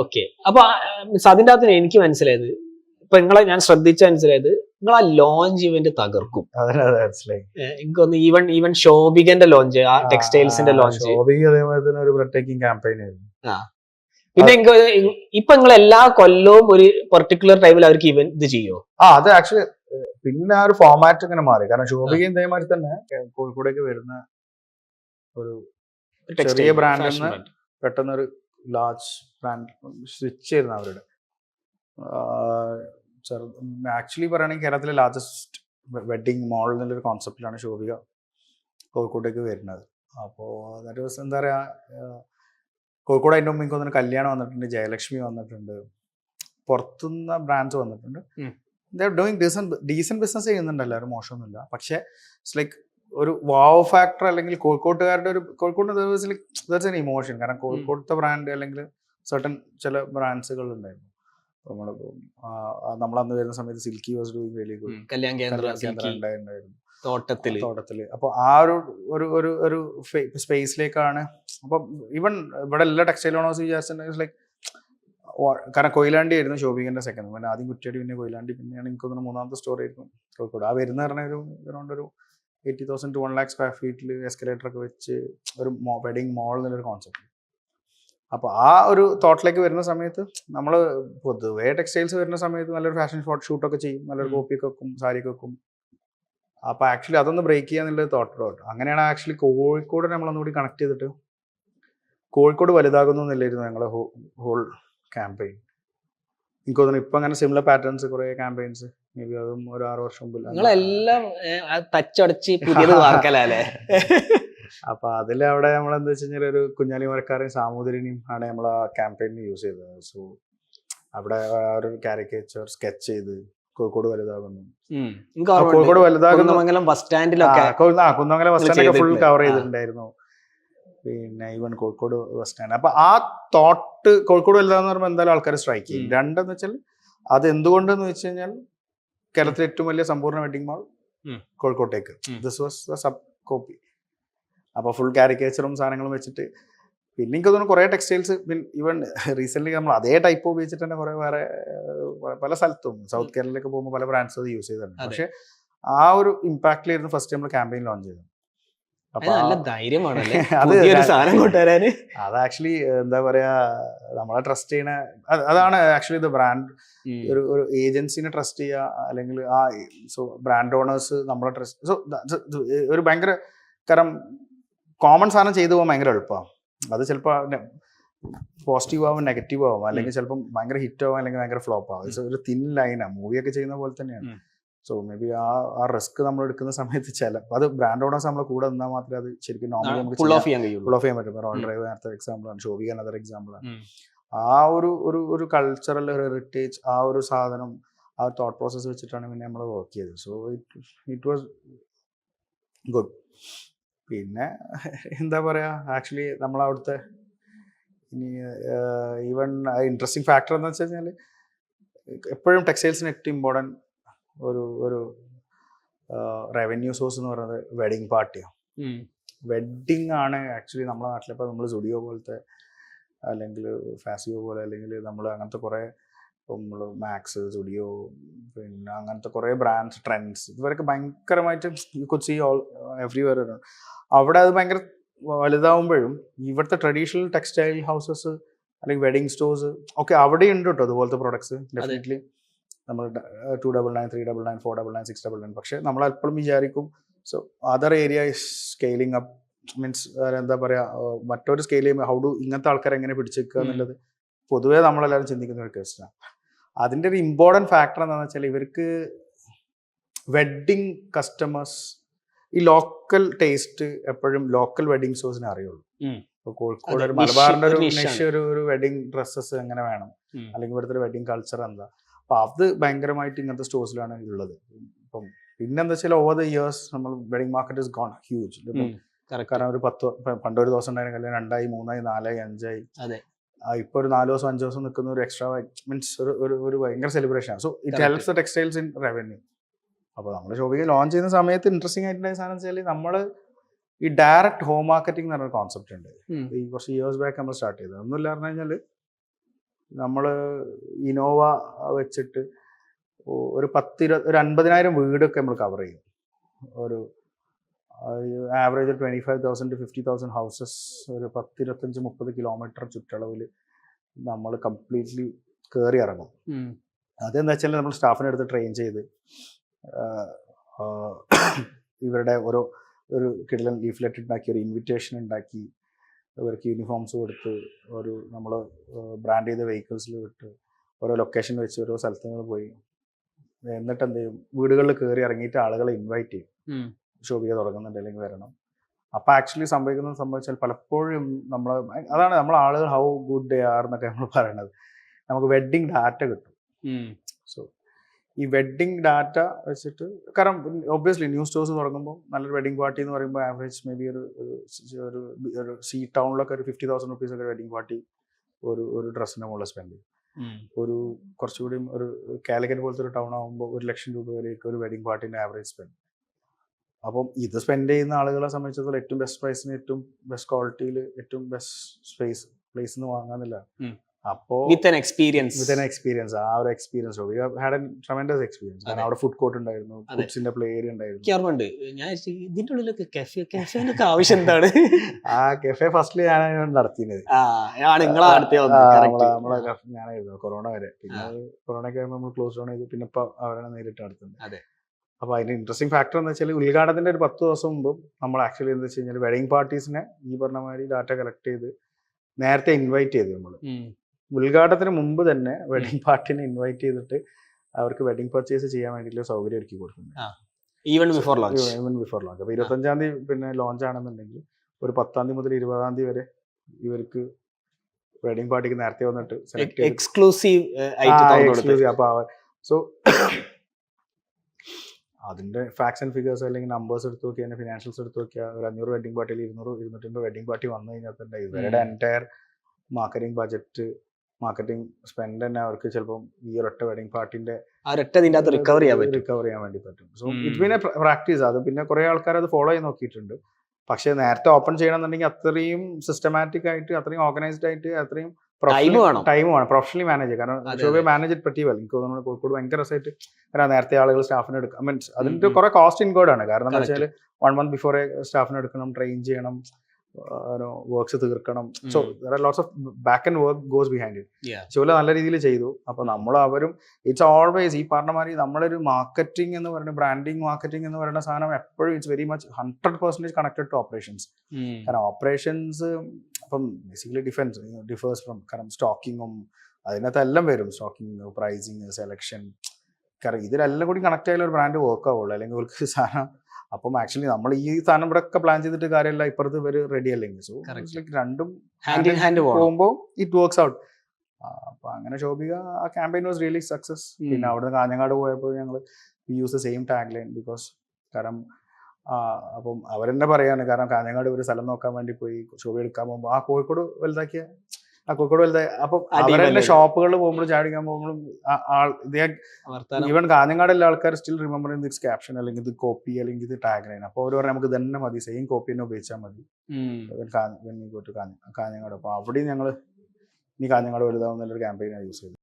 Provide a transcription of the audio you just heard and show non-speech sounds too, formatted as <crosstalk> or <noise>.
Okay അപ്പൊ അതിന്റെ അതിന്റെ അകത്ത് എനിക്ക് മനസ്സിലായത് ഇപ്പൊ നിങ്ങളെ ഞാൻ ശ്രദ്ധിച്ച മനസ്സിലായത് നിങ്ങൾ ആ ലോഞ്ച് ഇവന്റ് തകർക്കും. എനിക്കൊന്ന് ഈവൻ ഈവൻ ശോഭികന്റെ ലോഞ്ച് ആ ടെക്സ്റ്റൈൽസിന്റെ ലോഞ്ച് ഷോപ്പിംഗ് അതേപോലെ തന്നെ ഒരു ക്യാമ്പയിൻ ആയിരുന്നു. പിന്നെ എനിക്ക് ഇപ്പൊ നിങ്ങൾ എല്ലാ കൊല്ലവും ഒരു പെർട്ടിക്കുലർ ടൈമിൽ അവർക്ക് ഇവന്റ് ഇത് ചെയ്യുമോ ആ അത് ആക്ച്വലി പിന്നെ ആ ഒരു ഫോർമാറ്റ് ഇങ്ങനെ മാറി. കാരണം ശോഭിക ഇതേമാതിരി തന്നെ കോഴിക്കോടേക്ക് വരുന്ന ഒരു ചെറിയ ബ്രാൻഡിൽ നിന്ന് പെട്ടെന്ന് ഒരു ലാർജ് ബ്രാൻഡ് സ്വിച്ച് ചെയ്യുന്ന അവരുടെ. ആക്ച്വലി പറയുകയാണെങ്കിൽ കേരളത്തിലെ ലാർജസ്റ്റ് വെഡിങ് മോൾ എന്നുള്ളൊരു കോൺസെപ്റ്റിലാണ് ശോഭിക കോഴിക്കോട്ടേക്ക് വരുന്നത്. അപ്പോൾ ദാറ്റ് ദിവസം എന്താ പറയുക കോഴിക്കോട് അതിന്റെ മുമ്പ് എനിക്ക് തോന്നുന്നു കല്യാണം വന്നിട്ടുണ്ട് ജയലക്ഷ്മി വന്നിട്ടുണ്ട് പുറത്തുനിന്ന് ബ്രാൻഡ്സ് വന്നിട്ടുണ്ട്. ഡൂയിങ് ഡീസൻ ഡീസന്റ് ബിസിനസ് ചെയ്യുന്നുണ്ട് എല്ലാവരും മോശമൊന്നുമില്ല. പക്ഷേ ഇറ്റ്സ് ലൈക്ക് ഒരു വാവ് ഫാക്ടർ അല്ലെങ്കിൽ കോഴിക്കോട്ടുകാരുടെ ഒരു കോഴിക്കോട് ദാറ്റ്സ് എൻ ഇമോഷൻ കാരണം കോഴിക്കോടത്തെ ബ്രാൻഡ് അല്ലെങ്കിൽ സർട്ടൻ ചില ബ്രാൻഡ്സുകൾ ഉണ്ടായിരുന്നു. നമ്മൾ നമ്മളന്ന് വരുന്ന സമയത്ത് Silky was doing very good Kalyan Kendra ഉണ്ടായിരുന്നു. തോട്ടത്തിൽ. തോട്ടത്തിൽ അപ്പോൾ ആ ഒരു ഒരു ഒരു ഒരു സ്പേസിലേക്കാണ് അപ്പം ഈവൻ ഇവിടെ എല്ലാ ടെക്സ്റ്റൈൽ ഓണേഴ്സ് വിചാരിച്ചിട്ടുണ്ടെങ്കിൽ ലൈക്ക് കാരണം കൊയിലാണ്ടി ആയിരുന്നു ഷോപ്പിങ്ങിന്റെ സെക്കൻഡ് പിന്നെ ആദ്യം കുറ്റിയാടി പിന്നെ കൊയിലാണ്ടി പിന്നെയാണ് എനിക്ക് തോന്നുന്നു മൂന്നാമത്തെ സ്റ്റോർ ആയിരുന്നു കോഴിക്കോട്. ആ വരുന്ന പറഞ്ഞ ഒരു ഒരു eighty thousand to one lakh square ഫീറ്റിൽ എസ്കലേറ്റർ ഒക്കെ വെച്ച് ഒരു വെഡിങ് മോൾ എന്നുള്ളൊരു കോൺസെപ്റ്റ് അപ്പോൾ ആ ഒരു തോട്ടിലേക്ക് വരുന്ന സമയത്ത് നമ്മൾ പൊതുവേ ടെക്സ്റ്റൈൽസ് വരുന്ന സമയത്ത് നല്ലൊരു ഫാഷൻ ഷോട്ട് ഷൂട്ടൊക്കെ ചെയ്യും. നല്ലൊരു. കോപ്പിയൊക്കെ വെക്കും സാരിയൊക്കെ വെക്കും. അപ്പോൾ ആക്ച്വലി അതൊന്ന് ബ്രേക്ക് ചെയ്യാന്നുള്ളത് തോട്ട് തോട്ട് അങ്ങനെയാണ് ആക്ച്വലി കോഴിക്കോട് നമ്മളൊന്നുകൂടി കണക്ട് ചെയ്തിട്ട് കോഴിക്കോട് വലുതാകുന്നു എന്നില്ലായിരുന്നു ഞങ്ങളുടെ ഹോൾ ക്യാമ്പയിൻ എനിക്ക് തോന്നുന്നു ഇപ്പൊ അങ്ങനെ സിമിലർ പാറ്റേൺസ് കുറെ ക്യാമ്പയിൻസ് മേ ബി അതും ഒരു ആറ് വർഷം മുമ്പ് നിങ്ങളെല്ലാം ഏഹ്, ആ തച്ചടച്ച് പുതിയത് വാർക്കലല്ലേ? <laughs> അപ്പൊ അതിൽ അവിടെ നമ്മൾ എന്താ വെച്ച് കഴിഞ്ഞാൽ ഒരു കുഞ്ഞാലി മരക്കാരെയും സാമൂതിരിനെയും ആണ് നമ്മൾ ആ ക്യാമ്പയിനിൽ യൂസ് ചെയ്തത്. സോ അവിടെ ഒരു കാരിക്കേച്ചർ സ്കെച്ച് ചെയ്ത് കോഴിക്കോട് വലുതാകുന്നു. കോഴിക്കോട് വലുതാകുന്നു. ബസ് സ്റ്റാൻഡിലൊക്കെ കുന്നമംഗലം ബസ് സ്റ്റാൻഡൊക്കെ ഫുൾ കവർ. ചെയ്തിട്ടുണ്ടായിരുന്നു. പിന്നെ ഈവൻ കോഴിക്കോട് ബസ് സ്റ്റാൻഡ് അപ്പൊ ആ തോട്ട് കോഴിക്കോട് വലുതാന്ന് പറയുമ്പോൾ എന്തായാലും ആൾക്കാർ സ്ട്രൈക്ക് ചെയ്യും. രണ്ടെന്ന് വെച്ചാൽ അത് എന്തുകൊണ്ടെന്ന് വെച്ച് കഴിഞ്ഞാൽ കേരളത്തിലെ ഏറ്റവും വലിയ സമ്പൂർണ വെഡിങ് മാൾ. കോഴിക്കോട്ടേക്ക്. This was the sub copy അപ്പൊ ഫുൾ കാരിക്കേച്ചറും സാധനങ്ങളും വെച്ചിട്ട് പിന്നെ എനിക്ക് തോന്നുന്നു കുറേ ടെക്സ്റ്റൈൽസ് ഈവൻ റീസെന്റ് നമ്മൾ അതേ ടൈപ്പ് ഉപയോഗിച്ചിട്ട് തന്നെ കുറെ വേറെ പല സ്ഥലത്തും സൗത്ത് കേരളയിലൊക്കെ പോകുമ്പോൾ പല ബ്രാൻഡ്സ് അത് യൂസ് ചെയ്തിട്ടുണ്ട്. പക്ഷെ ആ ഒരു ഇമ്പാക്റ്റിലായിരുന്നു ഫസ്റ്റ് നമ്മൾ ക്യാമ്പയിൻ ലോഞ്ച് ചെയ്തത്. നല്ല <laughs> അത് സാധനം കൊണ്ടുവരാന്? അത് ആക്ച്വലി എന്താ പറയാ നമ്മളെ ട്രസ്റ്റ് ചെയ്യണ അതാണ് ആക്ച്വലി ഇത് ബ്രാൻഡ് ഒരു ഒരു ഏജൻസിനെ ട്രസ്റ്റ് ചെയ്യുക അല്ലെങ്കിൽ ആ സോ ബ്രാൻഡ് ഓണേഴ്സ് നമ്മളെ ട്രസ്റ്റ് സോ ഒരു ഭയങ്കര കാരണം കോമൺ സാധനം ചെയ്തു പോകാൻ ഭയങ്കര എളുപ്പമാണ് അത് ചിലപ്പോൾ പോസിറ്റീവ് ആവും നെഗറ്റീവ് ആവും അല്ലെങ്കിൽ ചിലപ്പം ഭയങ്കര ഹിറ്റ് ആവും അല്ലെങ്കിൽ ഭയങ്കര ഫ്ലോപ്പ് ആവും. ഒരു തിൻ ലൈനാണ് മൂവിയൊക്കെ ചെയ്യുന്ന പോലെ തന്നെയാണ്. സോ മേ ബി ആ ആ റിസ്ക് നമ്മൾ എടുക്കുന്ന സമയത്ത് ചില അത് ബ്രാൻഡ് ഓണേഴ്സ് നമ്മളെ കൂടെ നിന്നാൽ മാത്രമേ അത് ശരിക്കും നോർമലി നമുക്ക് ഫുൾ ഓഫ് ചെയ്യാൻ കഴിയും ഫുൾ ഓഫ് ചെയ്യാൻ പറ്റും. റോൾ. ഡ്രൈവ് നേരത്തെ എക്സാമ്പിൾ ആണ്. ഷോവിക അനദർ എക്സാമ്പിൾ ആണ്. ഉം. ആ ഒരു ഒരു ഒരു കൾച്ചറൽ ഹെറിറ്റേജ് ആ ഒരു സാധനം ആ ഒരു തോട്ട് പ്രോസസ്സ് വെച്ചിട്ടാണ് പിന്നെ നമ്മൾ വർക്ക് ചെയ്തത്. So it it was good പിന്നെ <laughs> എന്താ പറയാ? ആക്ച്വലി നമ്മൾ അവിടുത്തെ ഇനി ഈവൻ ഇൻട്രസ്റ്റിംഗ് ഫാക്ടർ എന്ന് വെച്ച് കഴിഞ്ഞാൽ എപ്പോഴും ടെക്സ്റ്റൈൽസിന് ഏറ്റവും ഇമ്പോർട്ടന്റ് ഒരു ഒരു റവന്യൂ സോഴ്സ് എന്ന് പറയുന്നത് വെഡിങ് പാർട്ടിയാണ് വെഡിങ് വെഡ്ഡിങ് ആണ് ആക്ച്വലി നമ്മുടെ നാട്ടിലിപ്പോൾ നമ്മൾ സുഡിയോ പോലത്തെ അല്ലെങ്കിൽ ഫാസിയോ പോലെ അല്ലെങ്കിൽ നമ്മൾ അങ്ങനത്തെ കുറേ നമ്മൾ മാക്സ് സ്റ്റുഡിയോ പിന്നെ അങ്ങനത്തെ കുറേ ബ്രാൻഡ്സ് ട്രെൻഡ്സ് ഇവരൊക്കെ ഭയങ്കരമായിട്ട് you could see all everywhere അവിടെ അത് ഭയങ്കര വലുതാവുമ്പോഴും ഇവിടുത്തെ ട്രഡീഷണൽ ടെക്സ്റ്റൈൽ ഹൗസസ് അല്ലെങ്കിൽ വെഡിങ് സ്റ്റോഴ്സ് ഒക്കെ അവിടെ ഉണ്ട് കേട്ടോ അതുപോലത്തെ പ്രൊഡക്ട്സ് ഡെഫിനറ്റ്ലി നമ്മൾ two double nine three double nine four double nine six double nine പക്ഷേ നമ്മൾ എപ്പോഴും വിചാരിക്കും so other area scaling up means എന്താ പറയുക മറ്റൊരു സ്കെയിൽ ചെയ്യുമ്പോൾ ഹൗ ഡു ഇങ്ങനത്തെ ആൾക്കാരെ എങ്ങനെ പിടിച്ചേക്കുക എന്നുള്ളത് പൊതുവേ നമ്മളെല്ലാവരും ചിന്തിക്കുന്ന ഒരു ക്വസ്റ്റാണ് അതിന്റെ ഒരു ഇമ്പോർട്ടന്റ് ഫാക്ടർ എന്താണെന്ന് വെച്ചാൽ ഇവർക്ക് വെഡ്ഡിങ് കസ്റ്റമേഴ്സ് ഈ ലോക്കൽ ടേസ്റ്റ് എപ്പോഴും ലോക്കൽ വെഡ്ഡിങ് സ്റ്റോഴ്സിനെ അറിയുള്ളൂ. ഇപ്പൊ കോഴിക്കോട് ഒരു മലബാറിന്റെ ഒരു നിഷ് ഒരു ഒരു വെഡ്ഡിങ് ഡ്രസ്സസ് എങ്ങനെ വേണം? അല്ലെങ്കിൽ ഇവിടുത്തെ ഒരു വെഡ്ഡിങ് കൾച്ചർ എന്താ? അപ്പൊ അത് ഭയങ്കരമായിട്ട് ഇങ്ങനത്തെ സ്റ്റോഴ്സിലാണ് ഉള്ളത്. ഇപ്പം പിന്നെന്താ വെച്ചാൽ ഓവർ ദ ഇയേഴ്സ് നമ്മൾ wedding market is gone huge. കാരണം ഒരു പത്ത് പണ്ട് പണ്ടൊരു ദിവസം ഉണ്ടായിരുന്ന കല്യാണം രണ്ടായി മൂന്നായി നാലായി അഞ്ചായി. ഇപ്പൊ ഒരു നാല് ദിവസം അഞ്ച് ദിവസം നിൽക്കുന്ന ഒരു എക്സ്ട്രാ മീൻസ് ഒരു ഒരു ഒരു ഭയങ്കര സെലിബ്രേഷൻ ആണ്. So it helps the textiles in revenue അപ്പോൾ നമ്മൾ ഷോപ്പിംഗ് ലോഞ്ച് ചെയ്യുന്ന സമയത്ത് ഇൻട്രസ്റ്റിംഗ് ആയിട്ടുള്ള സാധനം വെച്ചാൽ നമ്മൾ ഈ ഡയറക്റ്റ് ഹോം മാർക്കറ്റിംഗ് എന്ന് പറഞ്ഞ കോൺസെപ്റ്റ് ഉണ്ട്. ഈ കുറച്ച് ഇയേഴ്സ് ബാക്ക് നമ്മൾ സ്റ്റാർട്ട് ചെയ്തത്. ഒന്നുമില്ല പറഞ്ഞു കഴിഞ്ഞാൽ നമ്മൾ ഇനോവ വെച്ചിട്ട് ഒരു പത്തിരു ഒരു അൻപതിനായിരം വീടൊക്കെ നമ്മൾ കവർ ചെയ്യും ഒരു average twenty five thousand fifty thousand houses ഒരു പത്തിരുപത്തഞ്ച് മുപ്പത് കിലോമീറ്റർ ചുറ്റളവിൽ നമ്മൾ കംപ്ലീറ്റ്ലി കയറി ഇറങ്ങും. അതെന്താ വെച്ചാൽ നമ്മൾ സ്റ്റാഫിനെ എടുത്ത് ട്രെയിൻ ചെയ്ത് ഇവരുടെ ഓരോ ഒരു കിടലൻ ലീഫ്ലെറ്റ് ഉണ്ടാക്കി ഒരു ഇൻവിറ്റേഷൻ ഉണ്ടാക്കി ഇവർക്ക് യൂണിഫോംസ് കൊടുത്ത് ഒരു നമ്മൾ ബ്രാൻഡ് ചെയ്ത വെഹിക്കിൾസിൽ വിട്ട് ഓരോ ലൊക്കേഷൻ വെച്ച് ഓരോ സ്ഥലത്ത് നിന്ന് പോയി. എന്നിട്ട് എന്ത് ചെയ്യും വീടുകളിൽ കയറി ഇറങ്ങിയിട്ട് ആളുകളെ ഇൻവൈറ്റ് ചെയ്യും. ഷോപിക തുടങ്ങുന്നുണ്ട് അല്ലെങ്കിൽ വരണം. അപ്പൊ ആക്ച്വലി സംഭവിക്കുന്നത് സംഭവിച്ചാൽ പലപ്പോഴും നമ്മൾ അതാണ് നമ്മൾ ആളുകൾ ഹൗ ഗുഡ് ഡേ ആർ എന്നൊക്കെ നമ്മൾ പറയണത്. നമുക്ക് വെഡ്ഡിങ് ഡാറ്റ കിട്ടും. സോ ഈ വെഡ്ഡിങ് ഡാറ്റ വെച്ചിട്ട് കാരണം ഒബ്വിയസ്ലി ന്യൂ സ്റ്റോഴ്സ് തുടങ്ങുമ്പോൾ നല്ലൊരു വെഡിങ് പാർട്ടി എന്ന് പറയുമ്പോൾ ആവറേജ് മേ ബി ഒരു ഒരു- ഒരു സീ ടൗണിലൊക്കെ ഒരു ഫിഫ്റ്റി തൗസൻഡ് റുപ്പീസ് ഒക്കെ വെഡിങ് പാർട്ടി ഒരു ഒരു ഡ്രസ്സിന് മുകളിൽ സ്പെൻഡ് ചെയ്യും ഒരു കുറച്ചുകൂടി ഒരു കാലിക്കറ്റ് പോലത്തെ ഒരു ടൗൺ ആകുമ്പോൾ ഒരു ലക്ഷം രൂപ വരെയൊക്കെ ഒരു വെഡിങ് പാർട്ടിന്റെ ആവറേജ് സ്പെൻഡ് അപ്പം ഇത് സ്പെൻഡ് ചെയ്യുന്ന ആളുകളെ സംബന്ധിച്ചിടത്തോളം ഏറ്റവും ബെസ്റ്റ് പ്രൈസിന് ഏറ്റവും ബെസ്റ്റ് ക്വാളിറ്റിയിൽ ഏറ്റവും ബെസ്റ്റ് സ്പേസ് പ്ലേസ് നിന്ന് വാങ്ങാന്നില്ല. അപ്പോ with experience with an experience ആ ഒരു experience had an tremendous experience കാരണം. അവിടെ ഫുഡ് കോർട്ട് ഉണ്ടായിരുന്നു ഫുഡ്സിന്റെ പ്ലേ ഏരിയ ഉണ്ടായിരുന്നു. ഓർമ്മയുണ്ട്. ഞാൻ ഇതിന്റെ ഉള്ളിലൊക്കെ കഫേ കഫേനൊക്കെ ആവശ്യം എന്താണ്? ആ കെഫെ ഫസ്റ്റിൽ ഞാൻ നടത്തിയത്. ഞാനായിരുന്നു കൊറോണ വരെ. പിന്നെ കൊറോണ ഒക്കെ നമ്മൾ ക്ലോസ് ഡൗൺ ചെയ്തു. പിന്നെ ഇപ്പൊ അവരാണ് നേരിട്ട് നടത്തുന്നത്. അതെ. അപ്പൊ അതിന്റെ ഇൻട്രസ്റ്റിംഗ് ഫാക്ടർ എന്ന് വെച്ചാൽ ഉദ്ഘാടനത്തിന്റെ ഒരു പത്ത് ദിവസം മുമ്പ് നമ്മൾ ആക്ച്വലി എന്താ വെച്ച് കഴിഞ്ഞാൽ വെഡിങ് പാർട്ടീസിനെ ഈ പറഞ്ഞ മാതിരി ഡാറ്റ കളക്ട് ചെയ്ത് നേരത്തെ ഇൻവൈറ്റ് ചെയ്തു നമ്മൾ. ഉദ്ഘാടനത്തിന് മുമ്പ് തന്നെ വെഡിങ് പാർട്ടിനെ ഇൻവൈറ്റ് ചെയ്തിട്ട് അവർക്ക് വെഡിങ് പർച്ചേസ് ചെയ്യാൻ വേണ്ടിയിട്ടുള്ള സൗകര്യം ഒരുക്കി കൊടുക്കുന്നു even before launch even before launch അപ്പോൾ ഇരുപത്തഞ്ചാം തീയതി പിന്നെ ലോഞ്ച് ആണെന്നുണ്ടെങ്കിൽ ഒരു പത്താം തീയതി മുതൽ ഇരുപതാം തീയതി വരെ ഇവർക്ക് വെഡിങ് പാർട്ടിക്ക് നേരത്തെ വന്നിട്ട് സെലക്ട് എക്സ്ക്ലൂസീവ് എക്സ്ക്ലൂസീവ് അപ്പൊ സോ അതിന്റെ ഫാക്ട്സ് ആൻഡ് ഫിഗേഴ്സ് അല്ലെങ്കിൽ നമ്പേഴ്സ് എടുത്ത് നോക്കി അതിന്റെ ഫിനാൻഷ്യൽസ് എടുത്ത് നോക്കിയാൽ ഒരു അഞ്ഞൂറ് വെഡിങ് പാർട്ടിയിൽ ഇരുന്നൂറ് ഇരുന്നൂറ്റമ്പത് വെഡിങ് പാർട്ടി വന്നു കഴിഞ്ഞാൽ തന്നെ ഇവരുടെ entire marketing budget marketing spend തന്നെ അവർക്ക് ചിലപ്പോൾ ഈ ഒരൊറ്റ വെഡിങ് പാർട്ടിന്റെ റിക്കവർ ചെയ്യാൻ പറ്റും. റിക്കവർ ചെയ്യാൻ വേണ്ടി പറ്റും. സോ. ഇറ്റ് പിന്നെ പ്രാക്ടീസ് അത് പിന്നെ കുറെ ആൾക്കാർ അത് ഫോളോ ചെയ്ത് നോക്കിയിട്ടുണ്ട്. പക്ഷേ നേരത്തെ ഓപ്പൺ ചെയ്യണമെന്നുണ്ടെങ്കിൽ അത്രയും സിസ്റ്റമാറ്റിക് ആയിട്ട് അത്രയും ഓർഗനൈസ്ഡ് ആയിട്ട് അത്രയും. ടൈം വേണം. പ്രൊഫഷണലി മാനേജ് കാരണം ഷോബെ. മാനേജ് പറ്റിയല്ല എനിക്ക് തോന്നുന്നു കോഴിക്കോട് ഭയങ്കര രസമായിട്ട് കാരണം നേരത്തെ ആളുകൾ സ്റ്റാഫിനെ എടുക്കാം. മീൻസ് അതിന്റെ കുറെ കോസ്റ്റ് ഇൻകോർഡ് ആണ്. കാരണം എന്താ വെച്ചാൽ വൺ മന്ത് ബിഫോറെ സ്റ്റാഫിനെ എടുക്കണം ട്രെയിൻ ചെയ്യണം. വർക്ക്സ് തീർക്കണം. So. Lots of back and work goes behind it നല്ല രീതിയിൽ ചെയ്തു. അപ്പൊ നമ്മൾ അവരും ഇറ്റ്സ് ഓൾവേസ് ഈ പറഞ്ഞ മാതിരി നമ്മളൊരു മാർക്കറ്റിംഗ് എന്ന് പറയുന്ന ബ്രാൻഡിങ് മാർക്കറ്റിംഗ് എന്ന് പറയുന്ന സാധനം എപ്പോഴും it's very much hundred percentage connected to operations കാരണം ഓപ്പറേഷൻസ് അപ്പം ബേസിക്കലി ഡിഫൻസ് ഡിഫേഴ്സ് ഫ്രം കാരണം സ്റ്റോക്കിങ്ങും അതിനകത്ത് എല്ലാം വരും. സ്റ്റോക്കിംഗ് പ്രൈസിങ് സെലക്ഷൻ കാരണം ഇതിലെല്ലാം കൂടി കണക്ട് ആയാലും ഒരു ബ്രാൻഡ് വർക്ക് ആവുള്ളൂ. അല്ലെങ്കിൽ സാധനം അപ്പം ആക്ച്വലി നമ്മൾ ഈ സാധനം ഇവിടെ ഒക്കെ പ്ലാൻ ചെയ്തിട്ട് കാര്യമല്ല. ഇപ്പുറത്ത് ഇവർ റെഡി അല്ലെങ്കിൽ സോ ലൈക്ക് രണ്ടും ഹാൻഡ് ഇൻ ഹാൻഡ് പോകുമ്പോൾ ഇറ്റ് വർക്ക്സ് ഔട്ട് അപ്പൊ അങ്ങനെ ശോഭിക ആ ക്യാമ്പയിൻ വാസ് റിയലി സക്സസ്. പിന്നെ അവിടുന്ന് കാഞ്ഞങ്ങാട് പോയപ്പോൾ ഞങ്ങൾ use the same tagline because കാരണം അപ്പം അവരെന്നെ പറയാണ് കാരണം കാഞ്ഞങ്ങാട് ഒരു സ്ഥലം നോക്കാൻ വേണ്ടി പോയി. ശോഭ എടുക്കാൻ പോകുമ്പോൾ ആ കോഴിക്കോട് വലുതാക്കിയ ആ കോഴിക്കോട് വലുതായി. അപ്പം team ഷോപ്പുകളിൽ പോകുമ്പോഴും ചാടിക്കാൻ പോകുമ്പോഴും ഈവൻ കാഞ്ഞങ്ങാടുള്ള ആൾക്കാർ സ്റ്റിൽ റിമെമ്പർ ദിസ് ക്യാപ്ഷൻ അല്ലെങ്കിൽ ഇത് കോപ്പി അല്ലെങ്കിൽ ഇത് ടാഗ് ലൈൻ അപ്പോൾ അവർ പറഞ്ഞാൽ നമുക്ക് തന്നെ മതി സെയിം കോപ്പി തന്നെ ഉപയോഗിച്ചാൽ മതി. കാഞ്ഞങ്ങാട്. അപ്പോൾ അവിടെയും ഞങ്ങൾ ഇനി കാഞ്ഞങ്ങാട് വലുതാവുന്ന ഒരു ക്യാമ്പയിനാണ് യൂസ് ചെയ്തത്